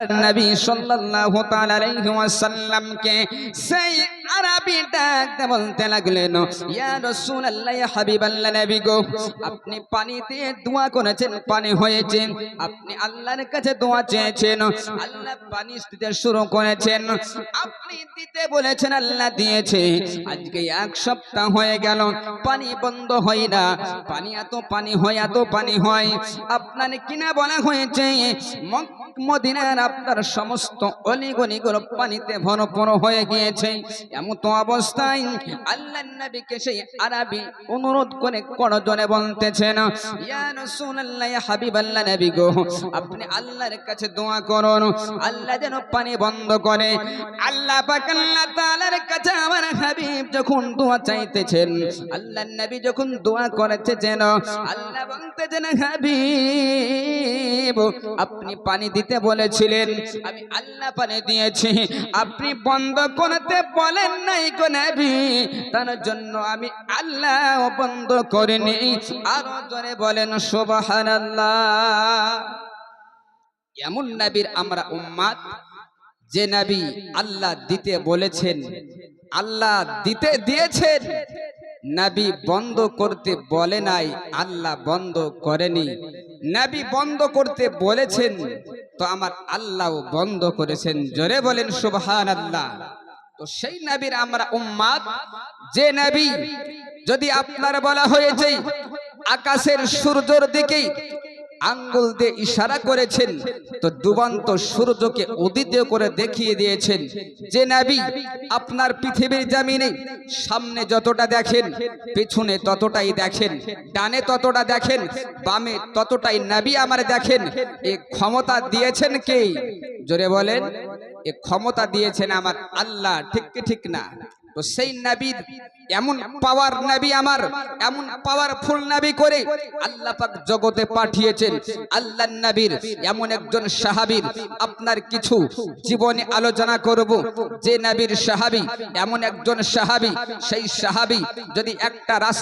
নবী সাল্লাল্লাহু তাআলা আলাইহি ওয়াসাল্লামকে সেই ডাকতে বলতে লাগলেন আপনি পানিতে দোয়া করেছেন, পানি হয়েছে। আপনি আল্লাহর কাছে দোয়া চেয়েছেন, আল্লাহ পানি দিতে শুরু করেছেন। আপনি দিতে বলেছেন, আল্লাহ দিয়েছে। আজকে এক সপ্তাহ হয়ে গেল, পানি বন্ধ হয় না। পানি এত পানি হয়, এত পানি হয়। আপনার কিনা বলা হয়েছে মদিনার আপনার সমস্ত অলিগলিগুলো পানিতে ভরপুর হয়ে গিয়েছে। এমন তো অবস্থায় আল্লাহ নবীকে সেই আরবি অনুরোধ করে করজনে বলতেছেন, ইয়া রাসূলুল্লাহ, ইয়া হাবিবাল্লাহ নবী গো, আপনি আল্লাহর কাছে দোয়া করুন। আল্লাহ যেন পানি বন্ধ করে। আল্লাহ পাক আল্লাহ তাআলার কাছে যখন দোয়া চাইতেছেন আল্লাহ নবী যখন দোয়া করেছে যেন আল্লাহ বলতেছেন, হাবিব, আপনি পানি দিতে বলেছিলেন, আমি আল্লাহ পানি দিয়েছি, আপনি বন্ধ করতে বলেন নাই গো নবী, তার জন্য আমি আল্লাহ বন্ধ করিনি। আরও জোরে বলেন, সুবহানাল্লাহ। এমন নবীর আমরা উম্মাদ, যে নবী আল্লাহ দিতে বলেছেন। আল্লাহ দিতে দিয়েছেন। নবী বন্ধ করতে বলে নাই, আল্লাহ বন্ধ করেনি। নবী বন্ধ করতে বলেছেন, তো আমার আল্লাহ বন্ধ করেছেন। জোরে বলেন সুবহান আল্লাহ তো সেই নবীর আমরা উম্মাদ, যে নবী যদি আপনার বলা হয়েছে, আকাশের সূর্যর দিকেই আঙ্গুল দিয়ে ইশারা করেছেন। তো ডুবন্ত সূর্যকে উদিত করে দেখিয়ে দিয়েছেন যে, নাবি, আপনার পৃথিবীর জামিনে সামনে যতটা দেখেন, পেছনে ততটাই দেখেন, ডানে ততটা দেখেন, বামে ততটাই নাবি আমার দেখেন, এ ক্ষমতা দিয়েছেন কে? জোরে বলেন, এ ক্ষমতা দিয়েছেন আমার আল্লাহ, ঠিক কি ঠিক না? তো সেই নবীর এমন পাওয়ার নবী আমার, এমন পাওয়ারফুল নবী করে আল্লাহ পাক জগতে পাঠিয়েছেন। আল্লাহ নবীর এমন একজন সাহাবীর, আপনার কিছু জীবনে আলোচনা করব। যে নবীর সাহাবী, এমন একজন সাহাবী, সেই সাহাবী যদি একটা রাস্তা